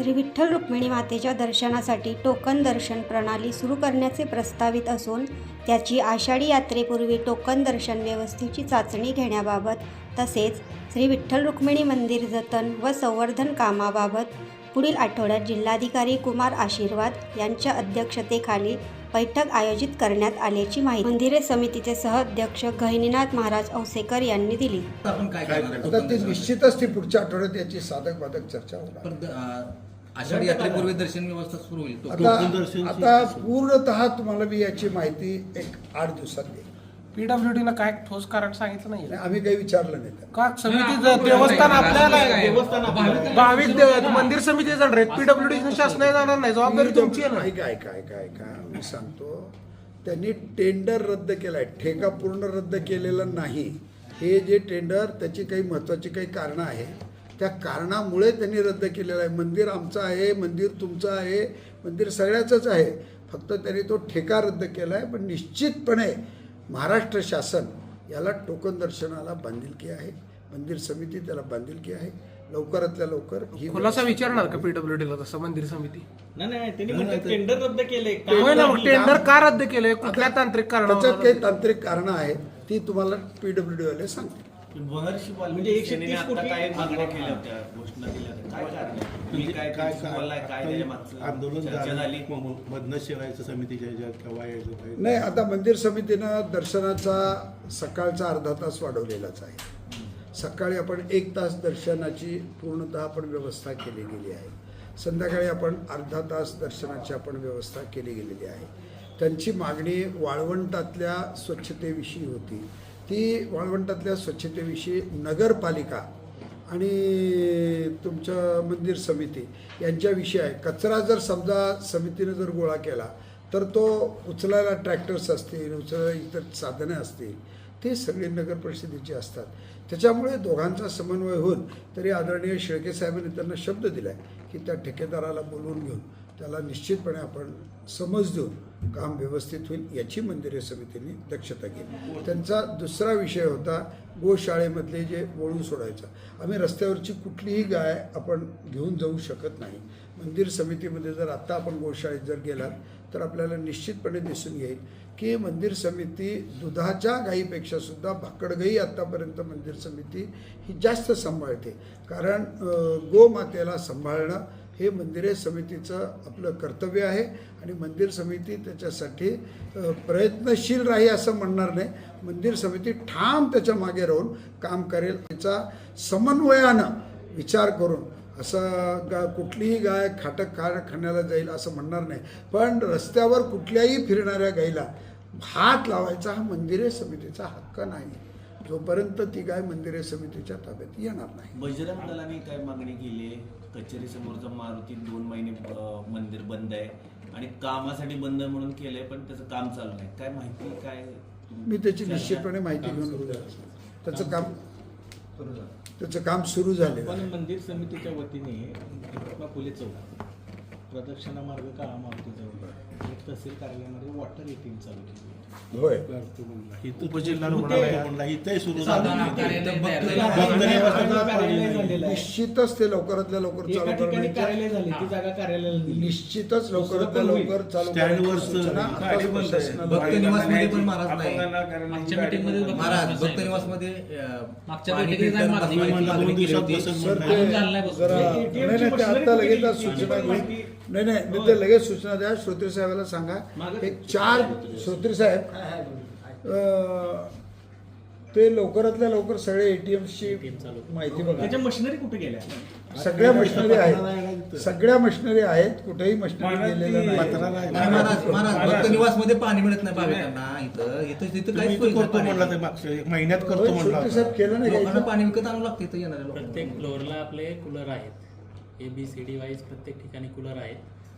श्री विठ्ठल रुक्मिणी मातेच्या दर्शनासाठी टोकन दर्शन प्रणाली सुरू करण्याचे प्रस्तावित असून त्याची आषाढी यात्रेपूर्वी टोकन दर्शन व्यवस्थेची चाचणी घेण्याबाबत तसेच श्री विठ्ठल रुक्मिणी मंदिर जतन व संवर्धन कामाबाबत पुढील आठवड्यात जिल्हाधिकारी कुमार आशीर्वाद यांच्या अध्यक्षतेखाली बैठक आयोजित करण्यात आल्याची माहिती मंदिरे समितीचे सहअध्यक्ष गहिनीनाथ महाराज औसेकर यांनी दिली. आपण काय करणार आहे? आता ती निश्चितच ती पुढच्या आठवड्यात याची साधक बाधक चर्चा होणार. पण अं, आषाढी यात्रेपूर्वी दर्शन व्यवस्था सुरू होईल. तो- आता आता पूर्णतः तुम्हाला मी याची माहिती एक आठ दिवसात देईन. पीडब्ल्यूडीनं काय ठोस कारण सांगितलं नाही आम्ही काही विचारलं नाही. का? समिती देवस्थान आपल्याला आहे. भाविक मंदिर समिती जाणार आहेत पीडब्ल्यूडी शासन जाणार नाही जबाबदारी तुमची आहे ना? ऐका ऐका ऐका ऐका. मी सांगतो त्यांनी टेंडर रद्द केलाय. ठेका पूर्ण रद्द केलेला नाही. हे जे टेंडर त्याची काही महत्त्वाची काही कारणं आहेत. त्या कारणामुळे त्यांनी रद्द केलेलं आहे. मंदिर आमचं आहे मंदिर तुमचं आहे मंदिर सगळ्याचंच आहे. फक्त त्यांनी तो ठेका रद्द केला आहे पण निश्चितपणे महाराष्ट्र शासन याला टोकन दर्शनाला बांधिलकी आहे. मंदिर समिती त्याला बांधिलकी आहे. लवकरातल्या लवकर ही खुलासा विचारणार का पीडब्ल्यूडीला तसं मंदिर समिती? नाही नाही त्यांनी टेंडर रद्द केले होय ना मग टेंडर का रद्द केलंय? कुठल्या तांत्रिक त्याच्यात कारणावर काही तांत्रिक कारणं आहेत ती तुम्हाला पीडब्ल्यू वाले सांगतील. महर्षी म्हणजे एकशे तीस कोटी काय मागण्या केल्या होत्या घोषणा केल्या होत्या. काय कारण आहे? तुम्ही काय काय तुमचं बोललाय, काय त्याच्या मागचं आंदोलन चर्चा झाली झालं? मधनं शिवायचं समितीच्या ह्याच्यात यायचं नाही आता मंदिर समितीनं दर्शनाचा सकाळचा अर्धा तास वाढवलेलाच आहे. सकाळी आपण एक तास दर्शनाची पूर्णतः आपण व्यवस्था केली गेली आहे. संध्याकाळी आपण अर्धा तास दर्शनाची आपण व्यवस्था केली गेलेली आहे. त्यांची मागणी वाळवंटातल्या स्वच्छतेविषयी होती. ती वाळवंटातल्या स्वच्छतेविषयी नगरपालिका आणि तुमचं मंदिर समिती यांच्याविषयी आहे. कचरा जर समजा समितीने जर गोळा केला तर तो उचलायला ट्रॅक्टर्स असतील उचलायला इतर साधनं असतील ते सगळे नगर परिषदेचे असतात. त्याच्यामुळे दोघांचा समन्वय होऊन तरी आदरणीय शेळके साहेबांनी त्यांना शब्द दिला आहे की त्या ठेकेदाराला बोलवून घेऊन त्याला निश्चितपणे आपण समज देऊन काम व्यवस्थित होईल याची मंदिरे समितीने दक्षता केली त्यांचा दुसरा विषय होता गोशाळेमधले जे वळू सोडायचा. आम्ही रस्त्यावरची कुठलीही गाय आपण घेऊन जाऊ शकत नाही. मंदिर समितीमध्ये जर आत्ता आपण गोशाळेत जर गेलात तर आपल्याला निश्चितपणे दिसून येईल की मंदिर समिती दुधाच्या गायीपेक्षा सुद्धा भाकड गाई आत्तापर्यंत मंदिर समिती ही जास्त सांभाळते. कारण गोमातेला सांभाळणं हे मंदिरे समितीचं आपलं कर्तव्य आहे आणि मंदिर समिती त्याच्यासाठी प्रयत्नशील राही असं म्हणणार नाही. मंदिर समिती ठाम त्याच्यामागे राहून काम करेल त्याचा समन्वयानं विचार करून असं गा कुठलीही गाय खाटक खा खाण्याला जाईल असं म्हणणार नाही. पण रस्त्यावर कुठल्याही फिरणाऱ्या गाईला हात लावायचा हा मंदिरे समितीचा हक्क नाही. जोपर्यंत ती गाय मंदिरे समितीच्या ताब्यात येणार नाही. बजरंग दलाने काय मागणी केली आहे? कचेरी समोरचा मारुती दोन महिने मंदिर बंद आहे आणि कामासाठी बंद म्हणून केलंय पण त्याचं काम चालू नाही. काय माहिती काय मी त्याची निश्चितपणे माहिती घेऊन त्याचं काम त्याचं काम सुरू झालेलं पण मंदिर समितीच्या वतीने पोलीस चौक. प्रदक्षिणा मार्ग काळा मारुती जवळ एक तहसील कार्यालयामध्ये वॉटर एटीएम चालू केली. होय. उपजिल्हा रुग्णालय. सुरू. निश्चितच ते लवकरातल्या लवकर एका चालू ठिकाणी करण्याची कार्यालय झाले. ती जागा कार्यालयाला दिली. निश्चितच लवकरातल्या पण लवकर चालू स्टँडवर करण्याची सूचना आताच प्रशासनाला भक्त निवासमध्ये पण महाराज नाही. आमच्या मीटिंगमध्ये बघा. महाराज भक्त निवासमध्ये अं, मागच्या पाणी बैठकीत फिल्टर बसवायची मागणी केली होती. सर. ते. जरा नाही नाही ते आता लगेच? आज सूचना नाही नाही मी ते लगेच सूचना द्या. श्रोत्री साहेबाला सांगा. एक चार श्रोत्री साहेब ते लवकरातल्या लवकर सगळे एटीएमची माहिती बघा. त्याच्या मशिनरी कुठे गेल्या? सगळ्या मशिनरी आहेत. सगळ्या मशिनरी आहेत. कुठेही मशिनरी गेलेलं नाही. नाही, महाराज महाराज भक्त निवासमध्ये पाणी मिळत नाही महिन्यात करतो साहेब केलं नाही? पाणी विकत आणू लागते येणाऱ्या लोकांना. प्रत्येक फ्लोअरला आपले कूलर आहेत. A B C D wise प्रत्येक ठिकाणी कूलर आहेत.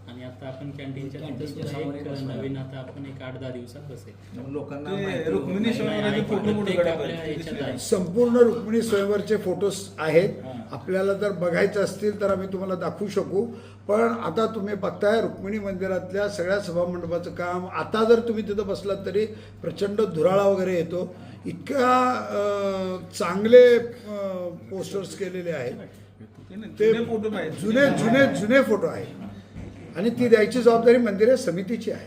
आणि आता आपण कॅन्टीनच्या तिथं सुद्धा एक नवीन आता आपण एक आठ दहा दिवसात बसेल त्यामुळे लोकांना ते माहिती रुक्मिणी होईल. स्वयंवराचे फोटो मोठे प्रत्येक काढायला आपल्या पाहिजे. ह्याच्यात आहे. संपूर्ण रुक्मिणी स्वयंवरचे फोटोज आहेत. आपल्याला जर बघायचे असतील तर आम्ही तुम्हाला दाखवू शकू. पण आता तुम्ही बघताय रुक्मिणी मंदिरातल्या सगळ्या सभामंडपाचं काम. आता जर तुम्ही तिथं बसलात तरी प्रचंड धुराळा वगैरे येतो. इतक्या अं, चांगले पोस्टर्स केलेले आहेत. ते जुने जुने जुने फोटो आहेत. आणि ती द्यायची जबाबदारी मंदिर समितीची आहे.